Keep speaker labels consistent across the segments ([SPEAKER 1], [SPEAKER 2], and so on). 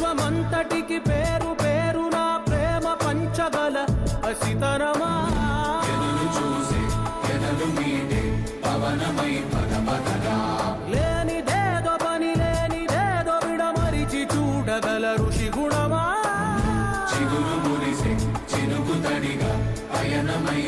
[SPEAKER 1] విశ్వమంతటికి పేరు పేరు నా ప్రేమ పంచగల అసితరమా
[SPEAKER 2] ఎదను చూసే పవనమై
[SPEAKER 1] లేనిదేదో పని లేనిదేదో విడమరిచి చూడగల ఋషి గుణమా?
[SPEAKER 2] చిగురు మురిసే చినుకు తడిగా పయనమై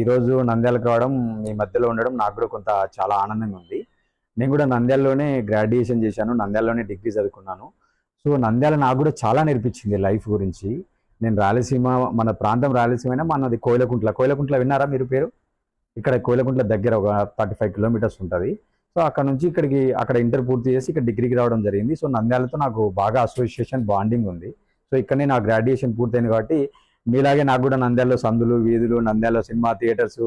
[SPEAKER 3] ఈరోజు నంద్యాలకు రావడం మీ మధ్యలో ఉండడం నాకు కూడా కొంత చాలా ఆనందంగా ఉంది. నేను కూడా నంద్యాలలోనే గ్రాడ్యుయేషన్ చేశాను నంద్యాలలోనే డిగ్రీ చదువుకున్నాను. సో నంద్యాల నాకు కూడా చాలా నేర్పించింది లైఫ్ గురించి. నేను రాయలసీమ మన ప్రాంతం రాయలసీమ మనది కోయిలకుంట్ల. కోయిలకుంట్ల విన్నారా మీరు పేరు? ఇక్కడ కోయిలకుంట్ల దగ్గర ఒక థర్టీ ఫైవ్ కిలోమీటర్స్ ఉంటుంది. సో అక్కడ నుంచి ఇక్కడికి అక్కడ ఇంటర్ పూర్తి చేసి ఇక్కడ డిగ్రీకి రావడం జరిగింది. సో నంద్యాలతో నాకు బాగా అసోసియేషన్ బాండింగ్ ఉంది. సో ఇక్కడనే నా గ్రాడ్యుయేషన్ పూర్తయింది కాబట్టి మీలాగే నాకు కూడా నంద్యాలలో సందులు వీధులు నంద్యాలలో cinema theatres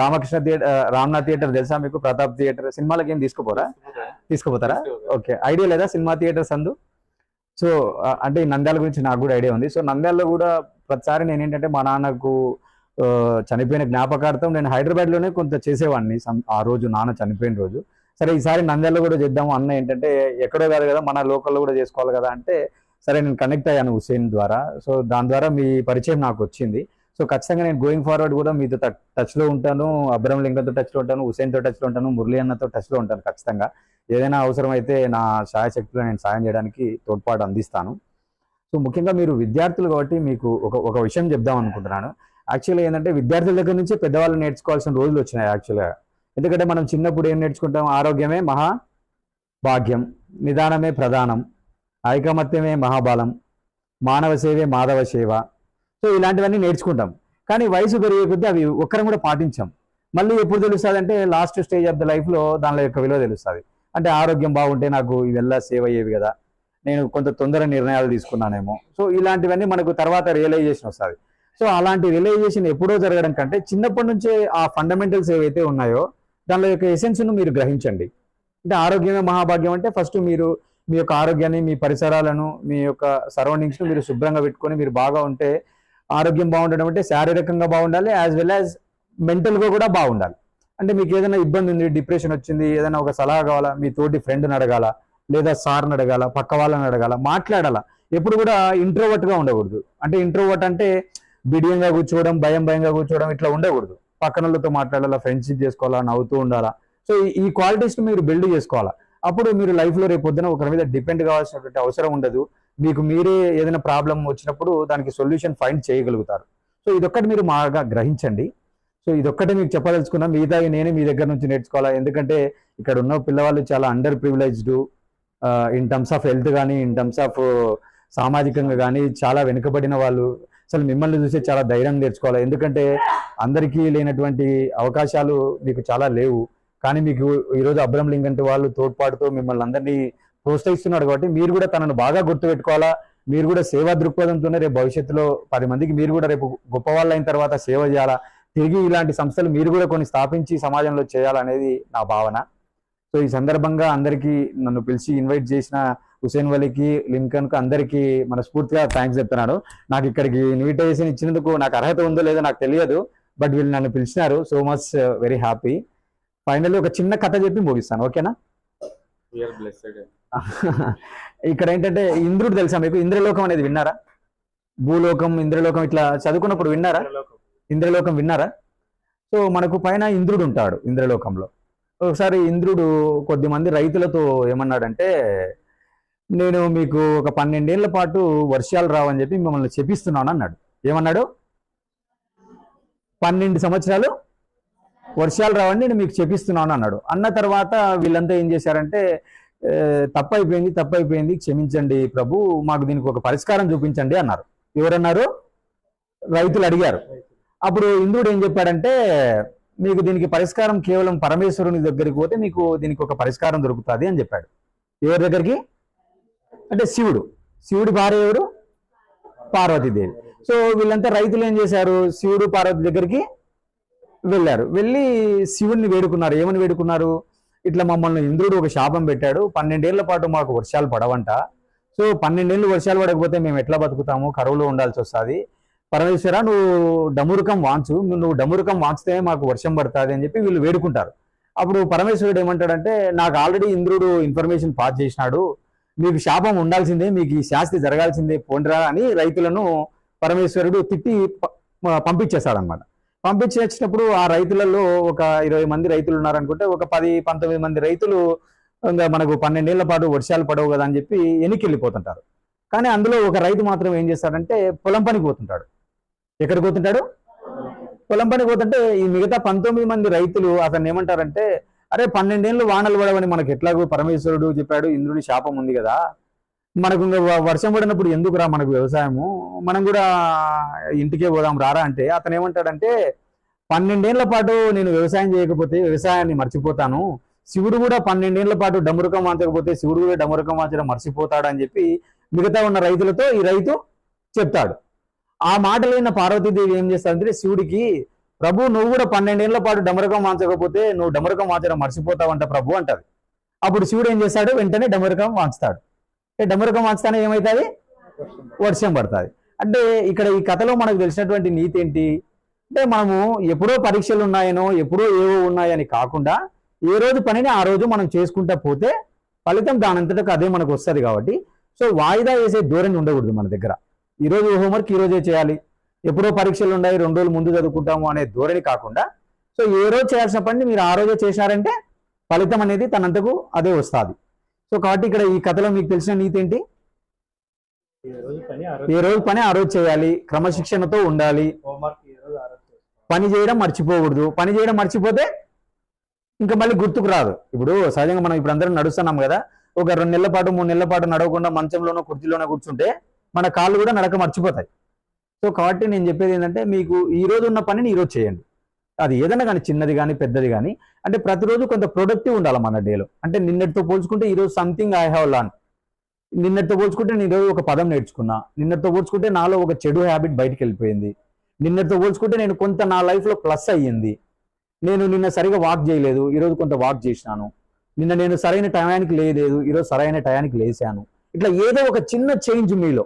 [SPEAKER 3] Ramakrishna theatre Ramnath theatre తెలుసా మీకు? ప్రతాప్ థియేటర్ సినిమాలకి ఏం తీసుకుపోరా? తీసుకుపోతారా? ఓకే. ఐడియా లేదా సినిమా థియేటర్ సందు? సో అంటే ఈ నంద్యాల గురించి నాకు కూడా ఐడియా ఉంది. సో నంద్యాలలో కూడా ప్రతిసారి నేను ఏంటంటే మా నాన్నకు చనిపోయిన జ్ఞాపకార్థం నేను హైదరాబాద్లోనే కొంత చేసేవాడిని. ఆ రోజు నాన్న చనిపోయిన రోజు. సరే ఈసారి నంద్యాలలో కూడా చేద్దాము అన్న ఏంటంటే ఎక్కడో కాదు కదా మన లోకల్లో కూడా చేసుకోవాలి కదా అంటే సరే నేను కనెక్ట్ అయ్యాను హుసేన్ ద్వారా. సో దాని ద్వారా మీ పరిచయం నాకు వచ్చింది. సో ఖచ్చితంగా నేను గోయింగ్ ఫార్వర్డ్ కూడా మీతో టచ్లో ఉంటాను. అబ్రహం లింగంతో టచ్లో ఉంటాను హుసేన్తో టచ్లో ఉంటాను మురళీ అన్నతో టచ్లో ఉంటాను ఖచ్చితంగా. ఏదైనా అవసరం అయితే నా సాయశక్తిలో నేను సాయం చేయడానికి తోడ్పాటు అందిస్తాను. సో ముఖ్యంగా మీరు విద్యార్థులు కాబట్టి మీకు ఒక ఒక విషయం చెప్దాం అనుకుంటున్నాను. యాక్చువల్గా ఏంటంటే విద్యార్థుల దగ్గర నుంచి పెద్దవాళ్ళు నేర్చుకోవాల్సిన రోజులు వచ్చినాయి యాక్చువల్గా. ఎందుకంటే మనం చిన్నప్పుడు ఏం నేర్చుకుంటాం? ఆరోగ్యమే మహా భాగ్యం నిదానమే ప్రధానం. ఐకమత్యమే మహాబలం మానవ సేవే మాధవ సేవ. సో ఇలాంటివన్నీ నేర్చుకుంటాం. కానీ వయసు పెరిగే కొద్దీ అవి ఒక్కరం కూడా పాటించాం. మళ్ళీ ఎప్పుడు తెలుస్తుంది అంటే లాస్ట్ స్టేజ్ ఆఫ్ ద లైఫ్లో దాని యొక్క విలువ తెలుస్తుంది. అంటే ఆరోగ్యం బాగుంటే నాకు ఇవెల్లా సేవ్ అయ్యేవి కదా నేను కొంత తొందర నిర్ణయాలు తీసుకున్నానేమో. సో ఇలాంటివన్నీ మనకు తర్వాత రియలైజేషన్ వస్తుంది. సో అలాంటి రియలైజేషన్ ఎప్పుడో జరగడం కంటే చిన్నప్పటి నుంచే ఆ ఫండమెంటల్స్ ఏవైతే ఉన్నాయో దానిలో యొక్క ఎసెన్స్ను మీరు గ్రహించండి. అంటే ఆరోగ్యమే మహాభాగ్యం అంటే ఫస్ట్ మీరు మీ యొక్క ఆరోగ్యాన్ని మీ పరిసరాలను మీ యొక్క సరౌండింగ్స్ను మీరు శుభ్రంగా పెట్టుకొని మీరు బాగా ఉంటే ఆరోగ్యం బాగుండడం అంటే శారీరకంగా బాగుండాలి యాజ్ వెల్ యాజ్ మెంటల్గా కూడా బాగుండాలి. అంటే మీకు ఏదైనా ఇబ్బంది ఉంది డిప్రెషన్ వచ్చింది ఏదైనా ఒక సలహా కావాలా మీ తోటి ఫ్రెండ్ని అడగాల లేదా సార్ని అడగాల పక్క వాళ్ళని అడగాల మాట్లాడాలా ఎప్పుడు కూడా ఇంట్రోవర్ట్గా ఉండకూడదు. అంటే ఇంట్రోవర్ట్ అంటే బిడియంగా కూర్చోవడం భయం భయంగా కూర్చోవడం ఇట్లా ఉండకూడదు. పక్కనలతో మాట్లాడాలా ఫ్రెండ్షిప్ చేసుకోవాలా నవ్వుతూ ఉండాలా. సో ఈ- క్వాలిటీస్ని మీరు బిల్డ్ చేసుకోవాలా. అప్పుడు మీరు లైఫ్లో రేపు పొద్దున ఒకరి మీద డిపెండ్ కావాల్సినటువంటి అవసరం ఉండదు. మీకు మీరే ఏదైనా ప్రాబ్లం వచ్చినప్పుడు దానికి సొల్యూషన్ ఫైండ్ చేయగలుగుతారు. సో ఇదొక్కటి మీరు బాగా గ్రహించండి. సో ఇదొక్కటి మీకు చెప్పదలుచుకున్నా. మిగతా నేనే మీ దగ్గర నుంచి నేర్చుకోవాలా? ఎందుకంటే ఇక్కడ ఉన్న పిల్లవాళ్ళు చాలా under privileged in terms of health కానీ ఇన్ టర్మ్స్ ఆఫ్ సామాజికంగా కానీ చాలా వెనుకబడిన వాళ్ళు. అసలు మిమ్మల్ని చూసే చాలా ధైర్యం నేర్చుకోవాలి. ఎందుకంటే అందరికీ లేనటువంటి అవకాశాలు మీకు చాలా లేవు. కానీ మీకు ఈరోజు అబ్రహం లింగంటి వాళ్ళు తోడ్పాటుతో మిమ్మల్ని అందరినీ ప్రోత్సహిస్తున్నాడు కాబట్టి మీరు కూడా తనను బాగా గుర్తుపెట్టుకోవాలా? మీరు కూడా సేవా దృక్పథంతోనే రేపు భవిష్యత్తులో పది మందికి మీరు కూడా రేపు గొప్ప వాళ్ళు అయిన తర్వాత సేవ చేయాలా? తిరిగి ఇలాంటి సంస్థలు మీరు కూడా కొన్ని స్థాపించి సమాజంలో చేయాలనేది నా భావన. సో ఈ సందర్భంగా అందరికీ నన్ను పిలిచి ఇన్వైట్ చేసిన హుసేన్ వలీకి లింకన్కు అందరికీ మనస్ఫూర్తిగా థ్యాంక్స్ చెప్తున్నాను. నాకు ఇక్కడికి ఇన్విటేషన్ ఇచ్చినందుకు నాకు అర్హత ఉందో లేదో నాకు తెలియదు. బట్ వీళ్ళు నన్ను పిలిచినారు. So much very happy finally ఒక చిన్న కథ చెప్పి ముగిస్తాను ఓకేనా? ఇక్కడ ఏంటంటే ఇంద్రుడు తెలుసా మీకు? ఇంద్రలోకం అనేది విన్నారా? భూలోకం ఇంద్రలోకం ఇట్లా చదువుకున్నప్పుడు విన్నారా? ఇంద్రలోకం. విన్నారా? సో మనకు పైన ఇంద్రుడు ఉంటాడు ఇంద్రలోకంలో. ఒకసారి ఇంద్రుడు కొద్ది మంది రైతులతో ఏమన్నాడంటే నేను మీకు ఒక పన్నెండేళ్ళ పాటు వర్షాలు రావని చెప్పి మిమ్మల్ని చెప్పిస్తున్నాను అన్నాడు. ఏమన్నాడు? పన్నెండు సంవత్సరాలు వర్షాలు రావండి నేను మీకు చెప్పిస్తున్నాను అన్నాడు. అన్న తర్వాత వీళ్ళంతా ఏం చేశారంటే తప్పైపోయింది తప్పైపోయింది క్షమించండి ప్రభు మాకు దీనికి ఒక పరిష్కారం చూపించండి అన్నారు. ఎవరన్నారు? రైతులు అడిగారు. అప్పుడు ఇంద్రుడు ఏం చెప్పాడంటే మీకు దీనికి పరిష్కారం కేవలం పరమేశ్వరుని దగ్గరికి పోతే మీకు దీనికి ఒక పరిష్కారం దొరుకుతుంది అని చెప్పాడు. ఎవరి దగ్గరికి? అంటే శివుడు. శివుడి భార్య ఎవరు? పార్వతీదేవి. సో వీళ్ళంతా రైతులు ఏం చేశారు? శివుడు పార్వతి దగ్గరికి వెళ్ళారు. వెళ్ళి శివుడిని వేడుకున్నారు. ఏమని వేడుకున్నారు? ఇట్లా మమ్మల్ని ఇంద్రుడు ఒక శాపం పెట్టాడు. పన్నెండేళ్ళ పాటు మాకు వర్షాలు పడవంట. సో పన్నెండేళ్ళు వర్షాలు పడకపోతే మేము ఎట్లా బతుకుతాము? కరువులో ఉండాల్సి వస్తుంది. పరమేశ్వర నువ్వు డమురుకం వాంచు. నువ్వు డమురుకం వాంచితే మాకు వర్షం పడుతుంది అని చెప్పి వీళ్ళు వేడుకుంటారు. అప్పుడు పరమేశ్వరుడు ఏమంటాడంటే నాకు ఆల్రెడీ ఇంద్రుడు ఇన్ఫర్మేషన్ పాస్ చేసినాడు. మీకు శాపం ఉండాల్సిందే. మీకు ఈ శాస్తి జరగాల్సిందే. పోండిరా అని రైతులను పరమేశ్వరుడు తిట్టి ప- పంపించి వచ్చినప్పుడు ఆ రైతులలో ఒక ఇరవై మంది రైతులు ఉన్నారనుకుంటే ఒక పది పంతొమ్మిది మంది రైతులు ఇంకా మనకు పన్నెండేళ్ళ పాటు వర్షాలు పడవు కదా అని చెప్పి వెనక్కి వెళ్ళిపోతుంటారు కానీ అందులో ఒక రైతు మాత్రం ఏం చేస్తాడంటే పొలం పనికి పోతుంటాడు. ఎక్కడికి పోతుంటాడు? పొలం పనికి పోతుంటే ఈ మిగతా పంతొమ్మిది మంది రైతులు అతన్ని ఏమంటారంటే అరే పన్నెండేళ్ళు వానలు పడవని మనకు ఎట్లాగో పరమేశ్వరుడు చెప్పాడు ఇంద్రుని శాపం ఉంది కదా మనకు ఇంకా వర్షం పడినప్పుడు ఎందుకురా మనకు వ్యవసాయము? మనం కూడా ఇంటికే పోదాం రారా అంటే అతను ఏమంటాడంటే పన్నెండేళ్ళ పాటు నేను వ్యవసాయం చేయకపోతే వ్యవసాయాన్ని మర్చిపోతాను. శివుడు కూడా పన్నెండేళ్ళ పాటు డమరుకం వాంచకపోతే శివుడు కూడా డమరుకం వాంచడం మర్చిపోతాడని చెప్పి మిగతా ఉన్న రైతులతో ఈ రైతు చెప్తాడు. ఆ మాటలు విన్న పార్వతీదేవి ఏం చేస్తాడంటే శివుడికి ప్రభు నువ్వు కూడా పన్నెండేళ్ళ పాటు డమురకం వాంచకపోతే నువ్వు డమరుకం వాంచడం మర్చిపోతావంట ప్రభు అంటది. అప్పుడు శివుడు ఏం చేస్తాడు? వెంటనే డమరకం వాంచుతాడు. డమరుకం వాంచుతానే ఏమవుతుంది వర్షం పడుతుంది. అంటే ఇక్కడ ఈ కథలో మనకు తెలిసినటువంటి నీతి ఏంటి? అంటే మనము ఎప్పుడో పరీక్షలు ఉన్నాయనో ఎప్పుడో ఏవో ఉన్నాయని కాకుండా ఏ రోజు పనిని ఆ రోజు మనం చేసుకుంటా పోతే ఫలితం దానంతటకు అదే మనకు వస్తుంది కాబట్టి. సో వాయిదా వేసే ధోరణి ఉండకూడదు మన దగ్గర. ఈ రోజు హోంవర్క్ ఈరోజే చేయాలి. ఎప్పుడో పరీక్షలు ఉన్నాయి రెండు రోజులు ముందు చదువుకుంటాము అనే ధోరణి కాకుండా. సో ఏ రోజు చేయాల్సిన పని మీరు ఆ రోజే చేశారంటే ఫలితం అనేది తనంతకు అదే వస్తుంది. సో కాబట్టి ఇక్కడ ఈ కథలో మీకు తెలిసిన నీతి ఏంటి? ఏ రోజు పని ఆ రోజు చేయాలి క్రమశిక్షణతో ఉండాలి. పని చేయడం మర్చిపోకూడదు. పని చేయడం మర్చిపోతే ఇంకా మళ్ళీ గుర్తుకు రాదు. ఇప్పుడు సహజంగా మనం ఇప్పుడు అందరం నడుస్తున్నాం కదా ఒక రెండు నెలల పాటు మూడు నెలల పాటు నడవకుండా మంచంలోనో కుర్చీలోనో కూర్చుంటే మన కాళ్ళు కూడా నడక మర్చిపోతాయి. సో కాబట్టి నేను చెప్పేది ఏంటంటే మీకు ఈ రోజు ఉన్న పనిని ఈ రోజు చేయండి. అది ఏదైనా కానీ చిన్నది కానీ పెద్దది కానీ అంటే ప్రతిరోజు కొంత ప్రొడక్టివ్ ఉండాలి మన డేలో అంటే నిన్నటితో పోల్చుకుంటే ఈరోజు సంథింగ్ ఐ హ్యావ్ లర్న్ నిన్నటితో పోల్చుకుంటే నేను ఈరోజు ఒక పదం నేర్చుకున్నా. నిన్నటితో పోల్చుకుంటే నాలో ఒక చెడు హ్యాబిట్ బయటకు వెళ్ళిపోయింది. నిన్నటితో పోల్చుకుంటే నేను కొంత నా లైఫ్లో ప్లస్ అయ్యింది. నేను నిన్న సరిగా వాక్ చేయలేదు. ఈరోజు కొంత వాక్ చేసినాను. నిన్న నేను సరైన టయానికి లేదు ఈరోజు సరైన టయానికి లేచాను ఇట్లా ఏదో ఒక చిన్న చేంజ్ మీలో.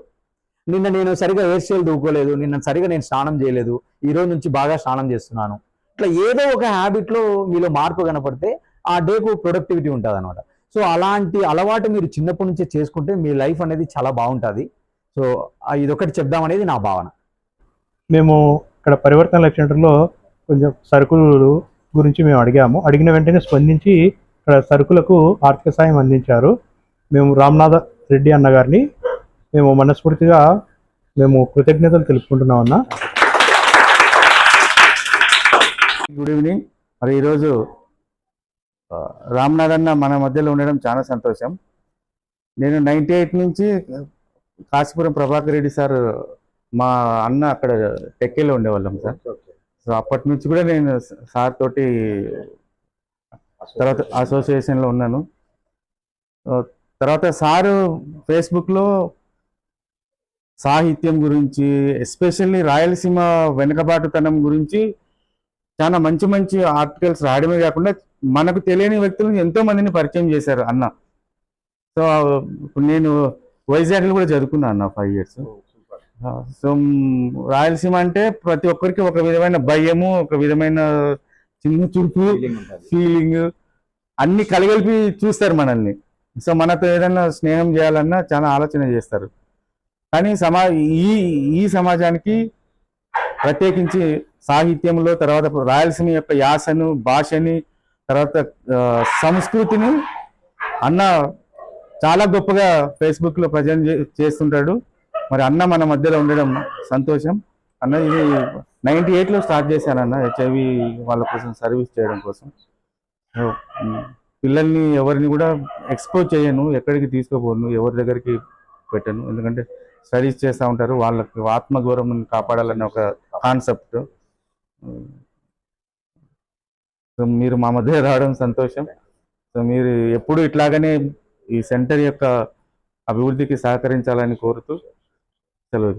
[SPEAKER 3] నిన్న నేను సరిగా హెయిర్ స్టైల్ దూకోలేదు. నిన్న సరిగా నేను స్నానం చేయలేదు. ఈరోజు నుంచి బాగా స్నానం చేస్తున్నాను. ఇట్లా ఏదో ఒక హ్యాబిట్లో మీలో మార్పు కనపడితే ఆ డేకు ప్రొడక్టివిటీ ఉంటుంది అనమాట సో అలాంటి అలవాటు మీరు చిన్నప్పటి నుంచే చేసుకుంటే మీ లైఫ్ అనేది చాలా బాగుంటుంది. సో ఆ ఇదొకటి చెప్దామనేది నా భావన.
[SPEAKER 4] మేము ఇక్కడ పరివర్తన లైఫ్ సెంటర్లో కొంచెం సరుకులు గురించి మేము అడిగాము. అడిగిన వెంటనే స్పందించి ఇక్కడ సరుకులకు ఆర్థిక సాయం అందించారు. మేము రామ్నాథ రెడ్డి అన్న గారిని మేము మనస్ఫూర్తిగా మేము కృతజ్ఞతలు తెలుపుకుంటున్నాం అన్న.
[SPEAKER 5] Good evening. మరి ఈరోజు రామ్నాథ్ అన్న మన మధ్యలో ఉండడం చాలా సంతోషం. నేను నైంటీ ఎయిట్ నుంచి కాశీపురం ప్రభాకర్ రెడ్డి సార్ మా అన్న అక్కడ టెక్కేలో ఉండేవాళ్ళం సార్. సో అప్పటి నుంచి కూడా నేను సార్ తోటి తర్వాత అసోసియేషన్లో ఉన్నాను. తర్వాత సారు ఫేస్బుక్లో సాహిత్యం గురించి ఎస్పెషల్లీ రాయలసీమ వెనుకబాటుతనం గురించి చాలా మంచి మంచి ఆర్టికల్స్ రాయడమే కాకుండా మనకు తెలియని వ్యక్తులను ఎంతో మందిని పరిచయం చేశారు అన్న. సో ఇప్పుడు నేను వైజాగ్లో కూడా చదువుకున్నాను అన్న ఫైవ్ ఇయర్స్ సో రాయలసీమ అంటే ప్రతి ఒక్కరికి ఒక విధమైన భయము ఒక విధమైన చిన్న చురుకు ఫీలింగ్ అన్ని కలగలిపి చూస్తారు మనల్ని. సో మనతో ఏదైనా స్నేహం చేయాలన్నా చాలా ఆలోచన చేస్తారు. కానీ సమా ఈ ఈ సమాజానికి ప్రత్యేకించి సాహిత్యంలో తర్వాత రాయలసీమ యొక్క యాసను భాషని తర్వాత సంస్కృతిని అన్న చాలా గొప్పగా ఫేస్బుక్లో ప్రజెంట్ చేస్తుంటాడు. మరి అన్న మన మధ్యలో ఉండడం సంతోషం. అన్న ఇది నైంటీ ఎయిట్లో స్టార్ట్ చేశాను అన్న హెచ్ఐవి వాళ్ళ కోసం సర్వీస్ చేయడం కోసం. పిల్లల్ని ఎవరిని కూడా ఎక్స్పోజ్ చేయను ఎక్కడికి తీసుకోపోను ఎవరి దగ్గరికి పెట్టను. ఎందుకంటే స్టడీస్ చేస్తూ ఉంటారు వాళ్ళకి ఆత్మగౌరవం కాపాడాలనే ఒక కాన్సెప్ట్. సో మీరు మా మధ్య రావడం సంతోషం. సో మీరు ఎప్పుడు ఇట్లాగనే ఈ సెంటర్ యొక్క అభివృద్ధికి సహకరించాలని కోరుతూ సెలవు